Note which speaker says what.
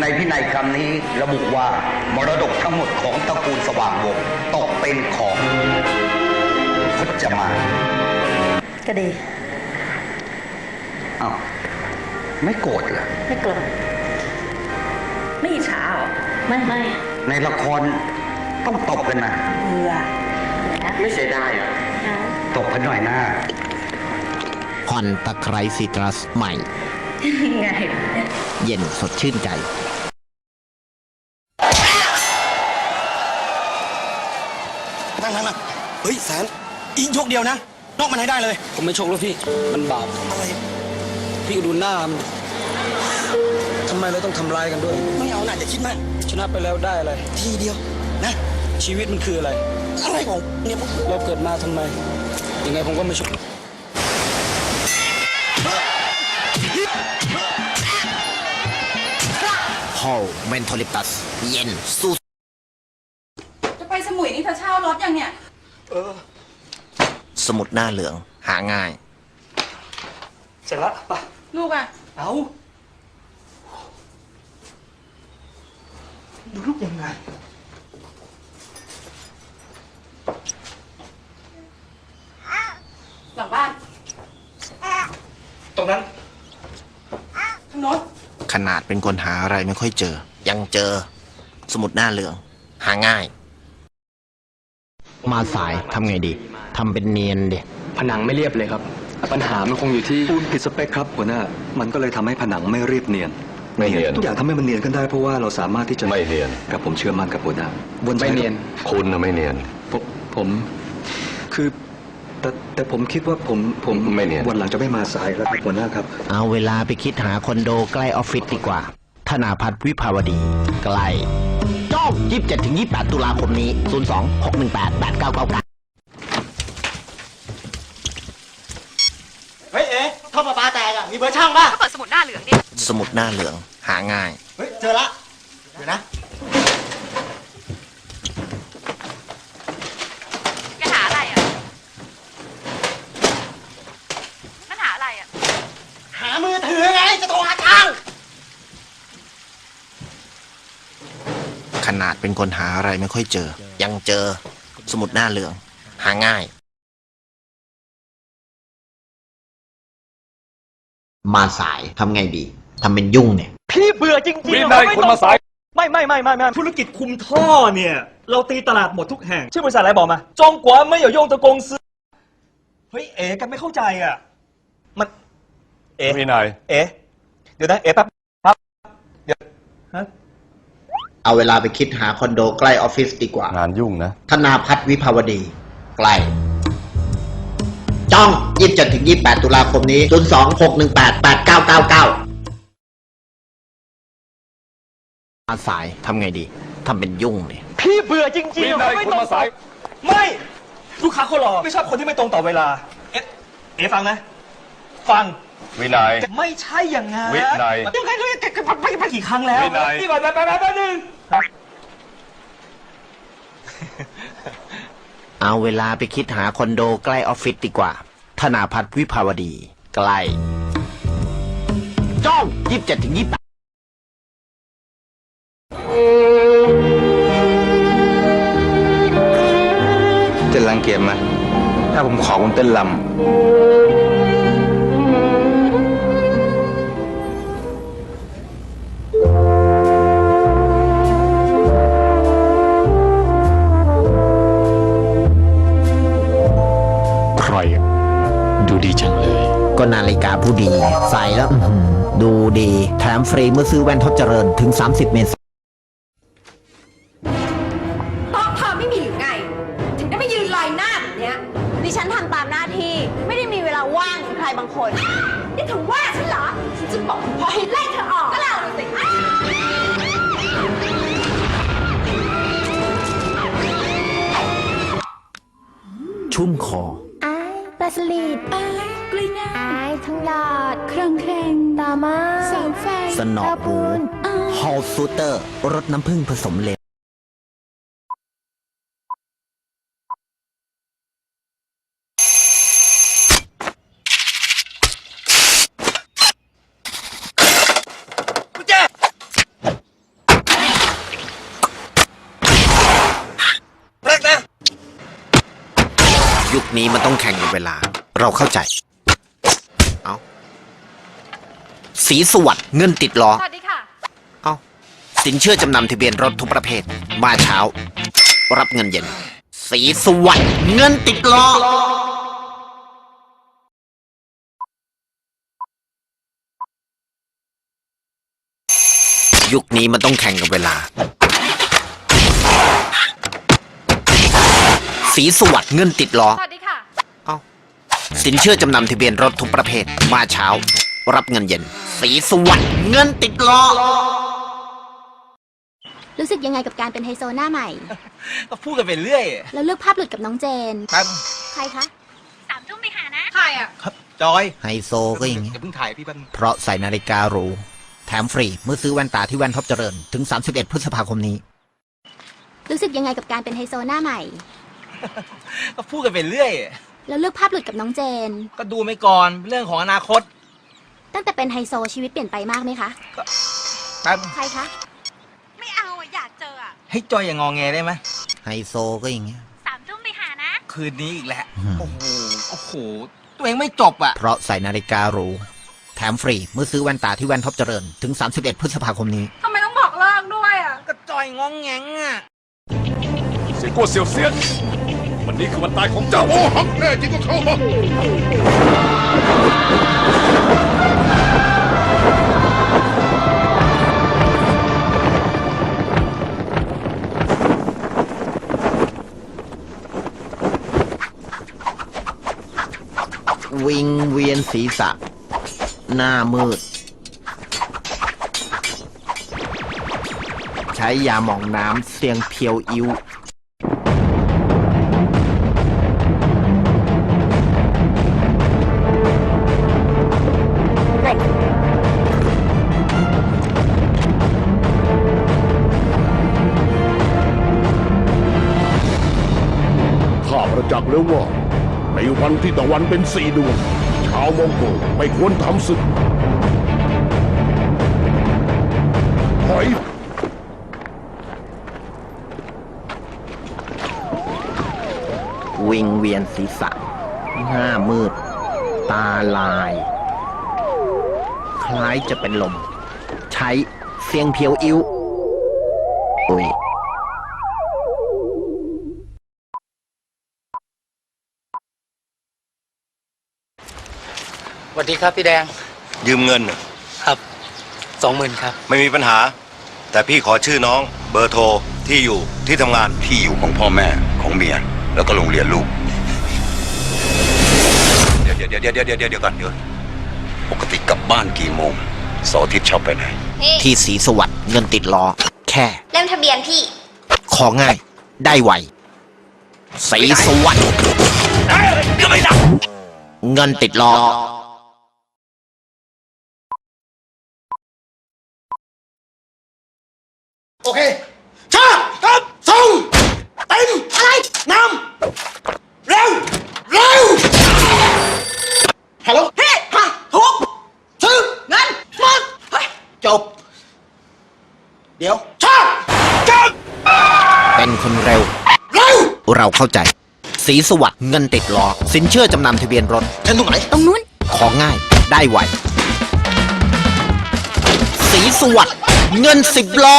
Speaker 1: ในพินัยกรรมนี้ระบุว่ามรดกทั้งหมดของตระกูลสว่างวงศ์ตกเป็นของพจมาน
Speaker 2: ก็ดี
Speaker 1: อ้าวไม่โกรธเหรอ
Speaker 2: ไม่โกรธ
Speaker 3: ไม่อิจฉาเหรอ
Speaker 2: ไม่ไม่
Speaker 1: ในละครต้องตบกันนะ
Speaker 2: เบื่อ
Speaker 4: ไม่เสียดายเหรอ
Speaker 1: ตบกันหน่อยหน้า
Speaker 5: ผ่อนตะไคร้ซิตรัสใหม่
Speaker 3: ไง
Speaker 5: เย็นสดชื่นใจ
Speaker 4: นั่งนั่งนั่งเฮ้ยแสน อีกยกเดียวนะ นอกมันให้ได้เลย
Speaker 6: ผมไม่ชกแล้วพี่ มันบาป
Speaker 4: อะไร
Speaker 6: พี่ก็ดูหน้ามันทำไมเราต้องทำร้ายกันด้วย
Speaker 4: ไม่เอาหน่าจะคิดมาก
Speaker 6: ชนะไปแล้วได้อะไร
Speaker 4: ทีเดียวนะ
Speaker 6: ชีวิตมันคืออะไร
Speaker 4: อะไรของเนี่ยพวก
Speaker 6: เราเกิดมาทำไม ยังไงผมก็ไม่ชก
Speaker 5: เมนทอลิปัส เย็นสู้
Speaker 7: จะไปสมุยนี่เธอเช่ารถยังเนี่ย
Speaker 5: สมุดหน้าเหลือง หาง่าย
Speaker 4: เสร็จแล้วไป
Speaker 7: ลูกอะ
Speaker 4: เอาดูลูกยังไง
Speaker 7: หลังบ้าน
Speaker 4: ตรงนั้น
Speaker 7: ทางโน้น
Speaker 5: ขนาดเป็นคนหาอะไรไม่ค่อยเจอ ยังเจอ สมุดหน้าเหลือง หาง่าย มาสายทำไงดีทำเป็นเนียนเดี
Speaker 8: ผนังไม่เรียบเลยครับ ปัญหามันคงอยู่ที่ปูนผิดสเปคครับหัวหน้า มันก็เลยทำให้ผนังไม่เรียบเนียน
Speaker 9: ไม่เนียน
Speaker 8: ทุกอย่างทำให้มันเนียนขึ้นได้เพราะว่าเราสามารถที่จะ
Speaker 9: ไม่เนียน
Speaker 8: กับผมเชื่อมั่นกับหัวหน้าวน
Speaker 6: ไม่เนียน
Speaker 9: คุณน่ะไม่เนียน
Speaker 8: ผมผมคือแต่แต่ผมคิดว่าผมผม
Speaker 9: ไม่เนียน
Speaker 8: วันหลังจะไม่มาสายแล้วครับหัวหน้าครับ
Speaker 5: เอาเวลาไปคิดหาคอนโดใกล้ออฟฟิศดีกว่า ธนาพัฒน์วิภาวดีใกล้จ้อง27ถึง28 ตุลาคมนี้ 02 618 8999
Speaker 4: เฮ้ยเอ๊ะท่อประปาแตกอะมีเบอร์ช่างป่ะ
Speaker 7: ก็เปิดสมุดหน้าเหลืองดิ
Speaker 5: สมุดหน้าเหลืองหาง่าย
Speaker 4: เฮ้ย เจอละ เดี๋ยวนะ
Speaker 7: แกหาอะไรอะนั่นหาอะไรอะ
Speaker 4: หามือถือไง จะโทรหาช่าง
Speaker 5: ขนาดเป็นคนหาอะไรไม่ค่อยเจอ ยังเจอ สมุดหน้าเหลือง หาง่าย มาสายทำไงดีทำเป็นยุ่งเนี่ย
Speaker 10: พี่เบื่อจริงๆ
Speaker 9: วินัยคนมาสาย
Speaker 10: ไม่ไม่ไม่ไม่ไม่ธุรกิจคุมท่อเนี่ย เราตีตลาดหมดทุกแห่ง ชื่อบริษัทอะไรบอกมา จงกว่าไม่อย่าโยงตะกงซื้อ เฮ้ยเอ๋กันไม่เข้าใจอะ มัน เอ๋
Speaker 9: วินัย
Speaker 10: เอ๋เดี๋ยวนะเอ๋แป๊บคป๊บเดี๋ยวฮะ
Speaker 5: เอาเวลาไปคิดหาคอนโดใกล้ออฟฟิศดีกว่า
Speaker 9: งานยุ่งนะ
Speaker 5: ธนาพัฒน์วิภาวดีใกล้จ้อง 27ถึง28 ตุลาคมนี้ 02 618 8999มาสายทำไงดีทำเป็นยุ่งเนี่ย
Speaker 10: พี่เบื่อจริง
Speaker 9: วิ
Speaker 10: ๆ
Speaker 9: นัย
Speaker 10: ไม่
Speaker 9: คุณ
Speaker 10: ตรง
Speaker 9: มาสาย
Speaker 10: ไม่ลูกค้าเขารอไม่ชอบคนที่ไม่ตรงต่อเวลา เอ๊ะเอ๋ฟังนะ ฟัง
Speaker 9: วินัย
Speaker 10: ไม่ใช่อย่างงั้น
Speaker 9: วินัย
Speaker 10: ยังไงก็ไปไปไปกี่ครั้งแล้ว
Speaker 9: วินัย
Speaker 10: นี่ก่อนไปไปไปไปหนึ่ง
Speaker 5: เอาเวลาไปคิดหาคอนโดใกล้ออฟฟิศดีกว่า ธนาพัฒน์วิภาวดี ใกล้ จ้องยีิบเจ็ดถึง28
Speaker 8: จะรังเกียจไหมถ้าผมขอคุณเต้นลำ
Speaker 5: ผู้ดี ใส่แล้วอื้อหือดูดี แถมฟรีเมื่อซื้อแว่นท็อปเจริญถึง 30 เมษายน
Speaker 7: โต๊ะเธอไม่มีหรือไง ถึงได้มายืนลอยหน้าแบบเนี้ย
Speaker 2: ดิฉันทำตามหน้าที่ไม่ได้มีเวลาว่างเหมือนใครบางคน
Speaker 7: นี่เธอว่าฉันเหรอ ฉันจะบอกพอให้ไล่เธอออกก็แล้วสิ
Speaker 5: ชุ่มคอ
Speaker 2: อายปลา สลิดอายกล้วยง่ายอายทั้งหลอดเครื่องแข่งตามาเสาไฟ
Speaker 5: สนอหรูฮอลซูเตอร์รสน้ำผึ้งผสมเล ยุคนี้มันต้องแข่งกับเวลา เราเข้าใจ เอาสีสวัสด์เงินติดล้อ
Speaker 7: สวัสดีค่ะ
Speaker 5: เอาสินเชื่อจำนำทะเบียนรถทุกประเภท มาเช้า รับเงินเย็น สีสวัสด์เงินติดล้อ ยุคนี้มันต้องแข่งกับเวลา สีสวัสด์เงินติดล้อ
Speaker 7: สวัสดีค่ะ
Speaker 5: เอาสินเชื่อจำนำทะเบียนรถทุกประเภท มาเช้า รับเงินเย็นสีสวัสด์เงินติดล้อ
Speaker 2: รู้สึกยังไงกับการเป็นไฮโซหน้าใหม่
Speaker 4: ก็พูดกันไปเรื่อย
Speaker 2: แล้วเลือกภาพหลุดกับน้องเจน
Speaker 4: ครับ
Speaker 2: ใครคะ
Speaker 7: สามทุ่มไปหานะ ใครอะ
Speaker 4: ครับจอย
Speaker 5: ไฮโซก็อย่างนี้
Speaker 4: อย่าเพิ่งถ่ายพี่แป๊บนึง
Speaker 5: เพราะใส่นาฬิกาหรู แถมฟรีเมื่อซื้อแว่นตาที่แว่นท็อปเจริญ ถึง 31 พฤษภาคมนี้
Speaker 2: รู้สึกยังไงกับการเป็นไฮโซหน้าใหม่
Speaker 4: ก็พูดกันไปเรื่อย
Speaker 2: แล้วเลือกภาพหลุดกับน้องเจน
Speaker 4: ก็ดูไปก่อนเรื่องของอนาคต
Speaker 2: ตั้งแต่เป็นไฮโซชีวิตเปลี่ยนไปมากไหมคะ
Speaker 4: แป๊บ
Speaker 2: ใครคะ
Speaker 7: ไม่เอาอะ อยากเจออะ
Speaker 4: ให้จอยอย่างงอแงได้ไหม
Speaker 5: ไฮโซก็อย่างนี้
Speaker 7: สามทุ่มไปหานะ
Speaker 4: คืนนี้อีกแล้ว
Speaker 5: อืม
Speaker 4: โอ้โหโอ้โหตัวเองไม่จบอะ
Speaker 5: เพราะใส่นาฬิกาหรู แถมฟรี เมื่อซื้อแว่นตาที่แว่นท็อปเจริญ ถึง 31 พฤษภาคมนี้
Speaker 7: ทำไมต้องบอกเลิกด้วยอะ
Speaker 4: ก็จอยงองแงงอะ
Speaker 9: เสียโก้เสียวเสียน วันนี้คือวันตายของเจ้าโอ้หักแน่จริงก็เข้ามา
Speaker 5: วิงเวียนศีรษะ หน้ามืด ใช้ยาหมองน้ำเสียงเพียวอิ้ว
Speaker 9: ประจักษ์แล้วว่า ในวันที่ตะวันเป็นสี่ดวง ชาวมองโกลไม่ควรทำศึกถอย
Speaker 5: วิงเวียนศีรษะ หน้ามืด ตาลาย คล้ายจะเป็นลม ใช้เสียงเพียวอิ้วอุ้ย
Speaker 6: สวัสดีครับพี่แดง
Speaker 11: ยืมเงินน่ะ
Speaker 6: ครับสองหมื่นครับ
Speaker 11: ไม่มีปัญหา แต่พี่ขอชื่อน้อง เบอร์โทรที่อยู่ที่ทำงาน ที่อยู่ของพ่อแม่ของเมีย แล้วก็โรงเรียนลูก เดี๋ยวเดี๋ยวเดี๋ยวเดี๋ยวเดี๋ยวเดี๋ยวก่อนเดี๋ยวปกติกลับบ้านกี่โมงเสาร์อาทิตย์ชอบไปไหน
Speaker 5: ที่สีสวัสด์เงินติดล้อ แค่
Speaker 7: เล่มทะเบียนพี่
Speaker 5: ของง่าย ได้ไวสีสวัสด์เงินติดล้อ
Speaker 4: โอเคชาครับส่งเต็มอะไรนำเร็วเร็วฮัลโหลเฮ้ฮะทุกซื้อเงินหมดเฮ้ยจบ เดี๋ยวชาจบ
Speaker 5: เป็นคนเร็ว
Speaker 4: เร็ว
Speaker 5: เราเข้าใจ สีสวัสด์เงินติดล้อสินเชื่อจำนำทะเบียนรถ
Speaker 4: เช่นตรงไหน
Speaker 2: ตรงนู้น
Speaker 5: ของง่ายได้ไวสีสวัสด์เงินสิบล้อ